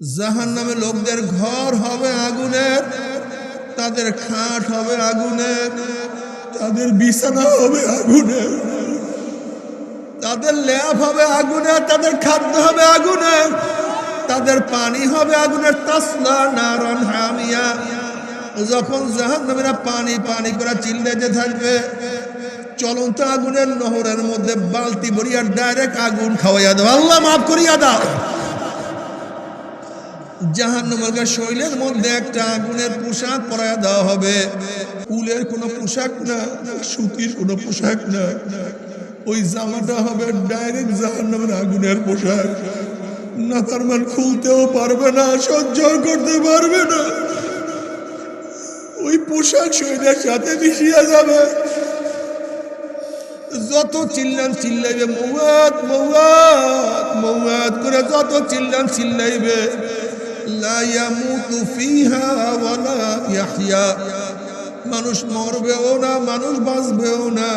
জাহান নামে লোকদের ঘর হবে আগুনের, তাদের খাট হবে আগুনের, তাদের বিছানা হবে আগুনের, তাদের ল্যাব হবে আগুনের, তাদের খাদ্য হবে আগুনের, তাদের পানি হবে আগুনের। তাসলা নারন হামিয়া। যখন জাহান নামীরা পানি পানি করে চিল্লে যে থাকবে, চলন্ত আগুনের নহরের মধ্যে বালতি ভরিয়া ডাইরেক্ট আগুন খাওয়াইয়া দাও আল্লাহ মাফ করিয়া দাও। জাহান্নমকে শৈলের মধ্যে একটা আগুনের পোশাক পরাইয়া দেওয়া হবে। উলের কোনো পোশাক না, সুতির কোনো পোশাক না। ওই জামাটা হবে ডাইরেক্ট জাহান্নামের আগুনের পোশাক। নাফারমান খুলতেও পারবে না, সহ্য করতে পারবে না। ওই পোশাক শরীরের সাথে মিশিয়া যাবে। যত চিল্লান চিল্লাইবে, মৌয়াত মৌয়াত মৌয়াত করে যত চিল্লান চিল্লাইবে। মানুষ মরবেও না মানুষ বাঁচবেও না।